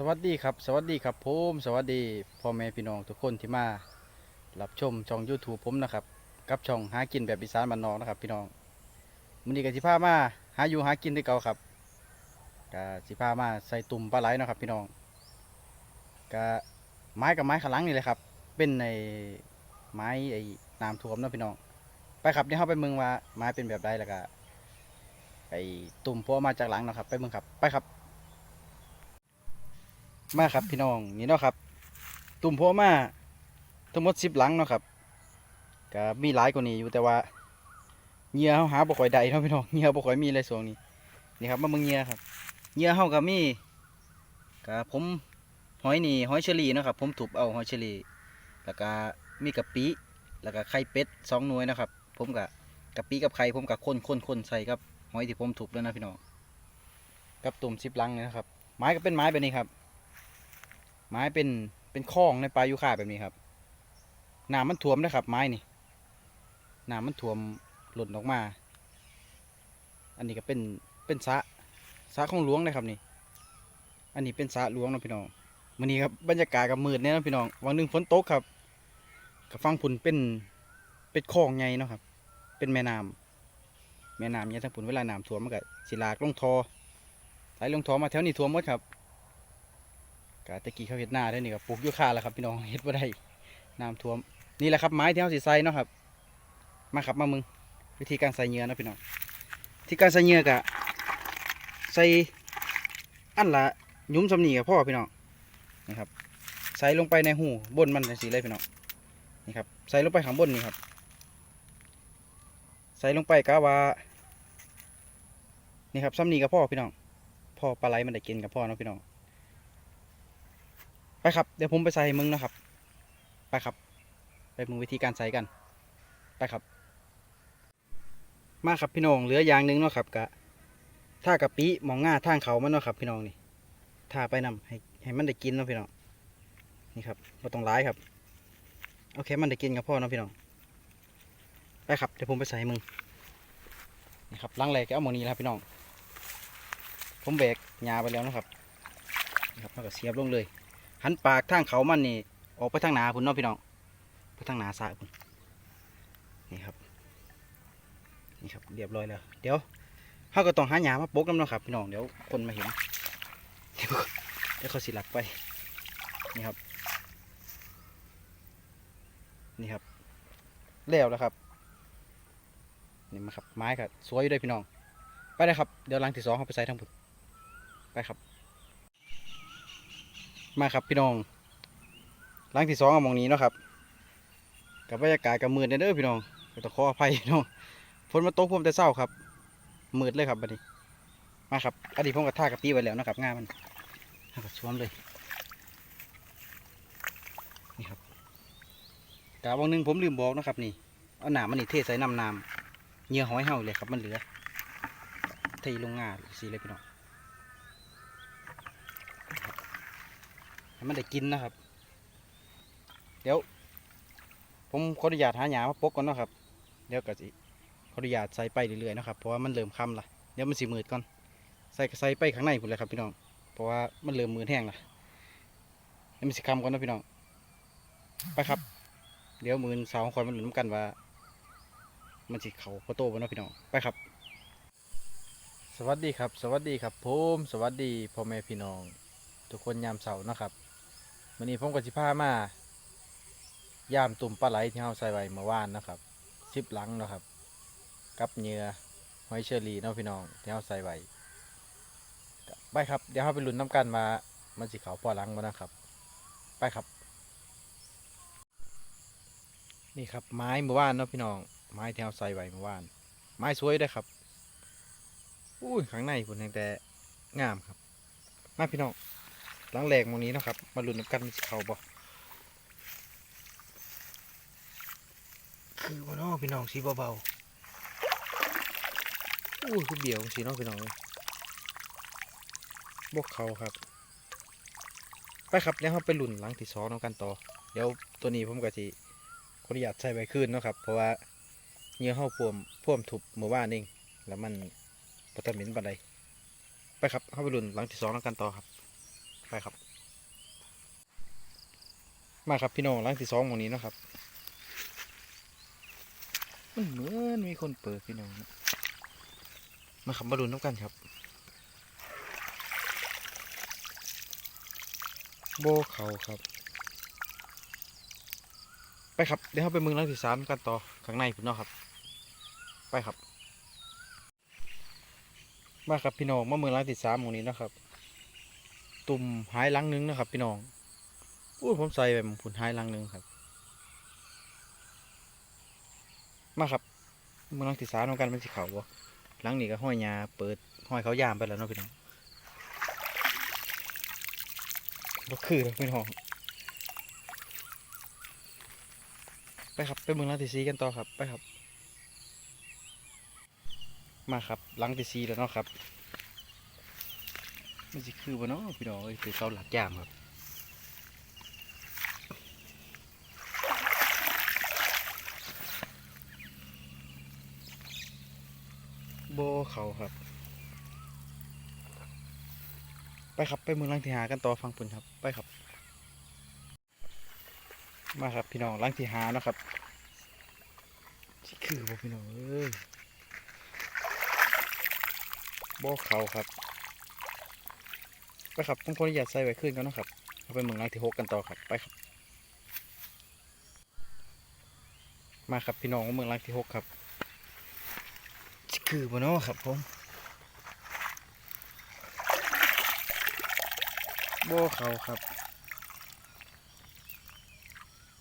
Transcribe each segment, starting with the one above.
สวัสดีครับ สวัสดีครับผมสวัสดีพ่อแม่พี่น้องทุกคนที่มารับชมช่อง YouTube ผมนะครับ กับช่องหากินแบบอีสานบ้านนอกนะครับ พี่น้องมื้อนี้ก็สิพามาหาอยู่หากินที่เก่าครับก็สิพามาใส่ตุ่มปลาไหลเนาะครับพี่น้องก็ไม้กับไม้ขลังนี่เลยครับ เป็นในไม้ไอ้น้ำท่วมเนาะพี่น้อง ไปครับเดี๋ยวเราไปเมืองว่าไม้เป็นแบบใดแล้วก็ไอ้ตุ่มพวกมาจากหลังเนาะครับ ไปเมืองครับไปครับ มาครับพี่น้องนี่เนาะครับ ตุ่มโพมาทั้งหมดสิบหลังเนาะครับก็มีหลายกว่านี้อยู่แต่ว่าเหยื่อเฮาหาบ่ค่อยได้เนาะพี่น้องเหยื่อบ่ค่อยมีเลยส่วงนี้นี่ครับมาเบิ่งเหยื่อครับเหยื่อเฮาก็มีก็ผมหอยนี่หอยเชอรี่เนาะครับ ผมถูบเอาหอยเชอรี่แล้วก็มีกะปิแล้วก็ไข่เป็ดสองหน่วยนะครับ ผมก็กะปิกับไข่ผมก็คนคนคนใส่ครับหอยที่ผมถูบแล้วนะพี่น้องกับตุ่มสิบหลังนี่นะครับ ไม้ก็เป็นไม้แบบนี้ครับ ไม้เป็นเป็นคลองในปลายุค่าแบบนี้ครับน้ำมันท่วมนะครับ ไม้นี่น้ำมันท่วมหล่นออกมา อันนี้ก็เป็นเป็นสะสะของหลวงนะครับนี่ อันนี้เป็นสะหลวงนะพี่น้องวันนี้ครับบรรยากาศกับมืดเนี่ยนะพี่น้องวันหนึ่งฝนตกครับกับฟังผุนเป็นเป็นคลองใหญ่เนาะครับ เป็นแม่น้ำแม่น้ำเนี่ยทั้งผุนเวลาน้ำท่วมมันก็สิลากลงทอไหลลงทอมาแถวนี้ท่วมหมดครับ กตะกี้เขาเห็ดหน้าได้นี่ครับปลูกยูคาแล้วครับพี่น้องเห็ดบ่ได้น้ำท่วมนี่แหละครับไม้ที่เขาสิใส่เนาะครับ มาครับมามึง วิธีการใส่เหงื่อนะพี่น้องที่การใส่เหงื่อกะใส่อันละยุ้มสำนีกับพ่อพี่น้องนี่ครับใส่ลงไปในหูบนมันสีเลยพี่น้องนี่ครับใส่ลงไปข้างบนนี่ครับ ใส่ลงไปกะว่านี่ครับสำนีกับพ่อพี่น้องพ่อปลาไหลมันได้กินกับพ่อเนาะพี่น้อง ไปครับ เดี๋ยวผมไปใส่มึงนะครับ ไปครับ ไปมึงวิธีการใส่กัน ไปครับ มาครับพี่น้อง เหลืออย่างหนึงเนาะครับกะถ้ากะปิมองง่าทางเขามันเนาะครับ พี่น้องนี่ถ้าไปนำให้ให้มันได้กินเนาะพี่น้อง นี่ครับเราต้องร้ายครับ โอเค มันได้กินกับพ่อเนาะพี่น้อง ไปครับ เดี๋ยวผมไปใส่มึงนี่ครับล้างแรกก็เอาหมอนี้แล้วครับพี่น้อง ผมแบกยาไปแล้วนะครับนี่ครับแล้วก็เสียบลงเลย หันปากทางเขามันนี่ออกไปทางหนาพุ่นเนาะพี่น้องไปทางหนาสายพุ่นนี่ครับนี่ครับเรียบร้อยแล้วเดี๋ยวเขาก็ต้องหาหยามาปกน้ำเนาะครับพี่น้องเดี๋ยวคนมาเห็นเดี๋ยวเดี๋ยวเขาสิหลักไปนี่ครับ นี่ครับแล้วแล้วครับนี่มาครับไม้ครับสวยอยู่ด้วยพี่น้อง ไปเลยครับ เดี๋ยวลังที่สองเขาไปใส่ทางพุ่นไปครับ มาครับพี่น้องหลังที่สองเอามองนี้เนาะครับ กับบรรยากาศกับมืดเด้อพี่น้องก็ต้องขออภัยพี่น้องฝนมาตกพรมแต่เศร้าครับมืดเลยครับบัดนี้ มาครับอดีตผมกับท่ากะปีไว้แล้วนะครับง่ามันเอากับสวมเลยนี่ครับกะวันหนึงผมลืมบอกนะครับ นี่เอาหนามมันนี่เทใส่น้ำน้ำเหยื่อหอยเห่าเลยครับมันเหลือเทลงงาสีเลยพี่น้อง ให้มันได้กินนะครับ เดี๋ยว ผมขออนุญาตหาหยามาปกก่อนนะครับ เดี๋ยวก็สิขออนุญาตใส่ไปเรื่อยๆนะครับ เพราะว่ามันเริ่มค่ำละเดี๋ยวมันสิมืดก่อน ใส่ใส่ไปข้างในหมดเลยครับพี่น้อง เพราะว่ามันเริ่มมืดแห้งละเดี๋ยวมันสิค่ำก่อนนะพี่น้อง ไปครับ เดี๋ยวมือสาวของคอยมันหลุนกันว่า มันสิเขาประตูบ่นะพี่น้อง ไปครับ สวัสดีครับ สวัสดีครับผม สวัสดีพ่อแม่พี่น้อง ทุกคนยามเสาร์นะครับ วันนี้ผมก็สิพามายามตุ่มปลาไหลที่เราใส่ไว้เมื่อวานนะครับสิบหลังนะครับ กับเหยื่อหอยเชอรี่เนาะพี่น้องที่เราใส่ไว้ไปครับเดี๋ยวเราไปลุ้นน้ำกันมามันสิเขาปอหลังมานะครับ ไปครับ นี่ครับไม้เมื่อวานเนาะพี่น้องไม้ที่เราใส่ไว้เมื่อวาน ไม้สวยด้วยครับอุ้ยข้างในผลแห่งแต่งามครับมาพี่น้อง หลังแหลกหมองนี้นะครับ มาลุ้นน้ำกันมันสิเขาบ่คือว่าน้องพี่น้องสีเบาๆอู้คือเบี่ยวสีน้องพี่น้องบกเขาครับ ไปครับเดี๋ยวเราไปลุ้นหลังที่สองน้ำกันต่อ เดี๋ยวตัวนี้ผมก็สิขออนุญาตใส่ไว้คืนนะครับ เพราะว่าเหงื่อเข้าพ่วมพ่วมทุบเมื่อวานเองแล้วมันปตมินปันใดไปครับเข้าไปลุ้นหลังที่สองน้ำกันต่อครับ ไปครับ มาครับพี่น้องหลังที่สองหมองนี้นะครับ มันเหมือนมีคนเปิดพี่น้องนะมาขับมาดูน้ำกันครับโบเขาครับ ไปครับ เดี๋ยวเราไปมืองหลังที่สามกันต่อข้างในพี่น้องครับ ไปครับ มาครับพี่น้องมาเมืองหลังที่สามหมองนี้นะครับ ตุ่มหายลังหนึงนะครับ พี่น้องอู้ผมใส่แบบผุนหายลังหนึงครับ มาครับเมืองหลังที่สามนำกันเป็นสีขาวบ่หลังนี้ก็ห้อยยาเปิดห้อยเขายามไปแล้วเนาะพี่น้องบ่คือเลยพี่น้องไปครับไปเมืองลังที่สี่กันต่อครับไปครับ มาครับลังที่สี่แล้วเนาะครับ มันสิคือบ่เนาะพี่น้องเอ้ยคือเขาหลักยามครับโบเขาครับ ไปครับไปเมืองลังที่หากันต่อฟังปุ่นครับ ไปครับ มาครับพี่น้องลังที่หานะครับสิคือบ่พี่น้องเอ้ยโบเขาครับ ไปครับผมขออนุญาตใส่ไว้ขึ้นกันนะครับเอาไปเมืองหลังที่หกกันต่อครับไปครับ มาครับพี่น้องเมืองหลังที่หกครับคือบ่เนาะครับผมโบเขาครับ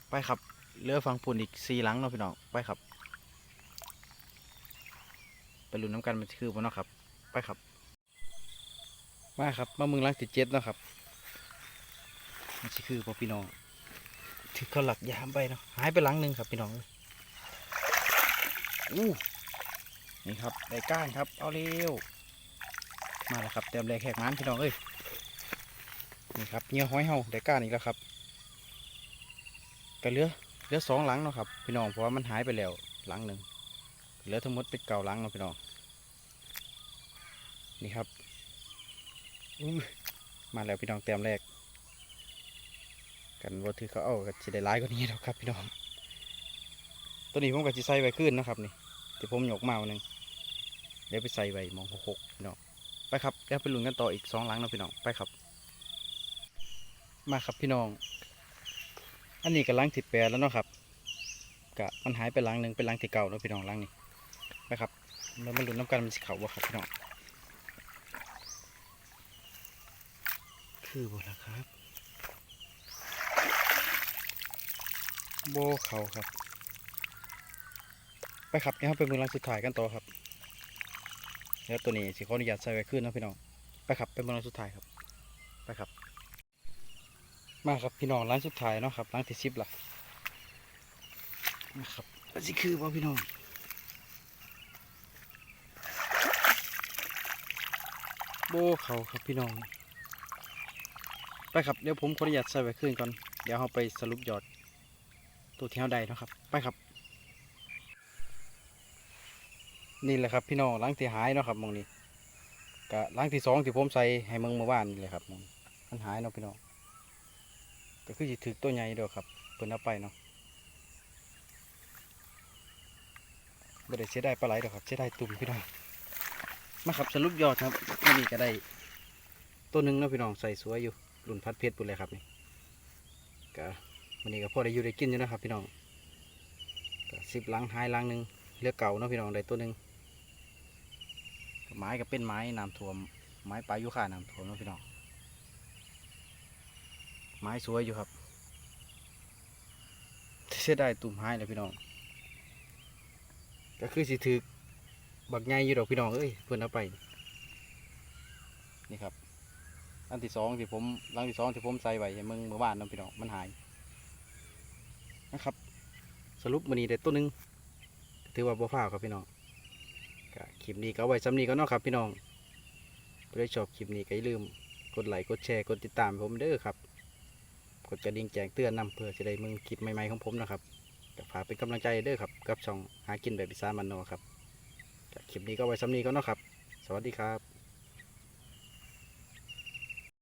ไปครับเรือฟังปุ่นอีกสี่หลังเนาะพี่น้องไปครับ ไปลุ้นน้ำกันมันคือบ่เนาะครับ ไปครับ มาครับ มาเมืองหลังที่เจ็ดเนาะครับมันสิคือพอพี่น้องถือเขาหลักยามไปเนาะหายไปหลังหนึ่งครับพี่น้องเอ้ยอู้นี่ครับได้ก้านครับเอาเร็วมาแล้วครับเต็มแรงแขกมันพี่น้องเอ้ยนี่ครับเหงื่อห้อยเฮาได้ก้านอีกแล้วครับก็เหลือเหลือสองหลังเนาะครับพี่น้องเพราะว่ามันหายไปแล้วหลังหนึ่งเหลือทั้งหมดเป็นเก่าหลังเนาะพี่น้องนี่ครับ มาแล้วพี่น้องเต็มแรก กันว่าถือเขาเอาก็จะได้ร้ายกว่านี้แล้วครับพี่น้อง ตัวนี้ผมก็จะใส่ไว้ขึ้นนะครับนี่ที่ผมหยกมาวันหนึ่งเดี๋ยวไปใส่ไว้มองหกหกพี่น้องไปครับเดี๋ยวไปลุ้นกันต่ออีกสองหลังนะพี่น้องไปครับ มาครับพี่น้อง อันนี้ก็หลังที่แปดแล้วเนาะครับกะมันหายไปลังหนึ่งเป็นลังที่เก่าแล้วพี่น้องลังนี้ไปครับเรามาลุ้นน้ำกันมันสิเขาบ่ครับพี่น้อง คือบ่ละครับโบเขาครับ ไปครับเดี๋ยวเราไปเมือลังสุดท้ายกันต่อครับแล้วตัวนี้สิขออนุญาตใส่ไว้ขึ้นนะพี่น้องไปครับไปเมือลังสุดท้ายครับ ไปครับ มาครับพี่น้องร้านสุดท้ายเนาะครับร้านที่สิบละนะครับก็สิคือบ่พี่น้องโบเขาครับพี่น้อง ไปครับเดี๋ยวผมขออนุญาตใส่ไว้ขึ้นก่อน เดี๋ยวเราไปสรุปยอดตัวเที่เราได้เนะครับ ไปครับ นี่แหละครับพี่น้องล้างที่หายเนาะครับมองนี้กะล้างที่สองที่ผมใส่ให้มืองเมื่อวานนี่แหละครับมองมันหายเนาะพี่น้องก็คือจะถือตัวใหญ่เด้อครับเปิดเอาไปเนาะไม่ได้เสียได้ปลาไหลดอกครับเสียได้ตุ่มพี่น้องมาครับสรุปยอดครับนนี้ก็ได้ ตัวหนึ่งเนาะพี่น้องใส่สวยอยู่ รุ่นพัดเพชรปุ่นเลยครับนี่ก็วันนี้ก็พอได้อยู่ได้กินอยู่นะครับ พี่น้องก็สิบลังหายลังหนึ่งเลือกเก่าเนาะพี่น้องได้ตัวหนึ่งไม้ก็เป็นไม้น้ำท่วม ไม้ปลายุค่าน้ำท่วมเนาะพี่น้องไม้สวยอยู่ครับเสียได้ตุ่มหายเลยพี่น้อง ก็คือสิถือบักใหญ่อยู่ดอกพี่น้องเอ้ยเพื่อนเอาไป นี่ครับ อันที่สองที่ผมหลังที่สองที่ผมใส่ไว้ให้มึงเมื่อวานน้ำพี่น้องมันหายนะครับ สรุปมันนี้ได้ตัวหนึ่งถือว่าบ่ฟ้าวครับพี่น้องก็คลิปนี้ก็ไว้ซ้ำนี้ก็นาะครับพี่น้องเพื่อชอบคลิปนี้ก็อย่าลืมกดไลค์กดแชร์กดติดตามผมเด้อครับ กดกระดิ่งแจ้งเตือนนำเพื่อจะได้มึงคลิปใหม่ๆของผมนะครับก็ฝากเป็นกำลังใจเด้อครับกับช่องหากินแบบพิซซ่ามันโนครับคลิปนี้ก็ไว้ซ้ำนี้ก็นาะครับ สวัสดีครับ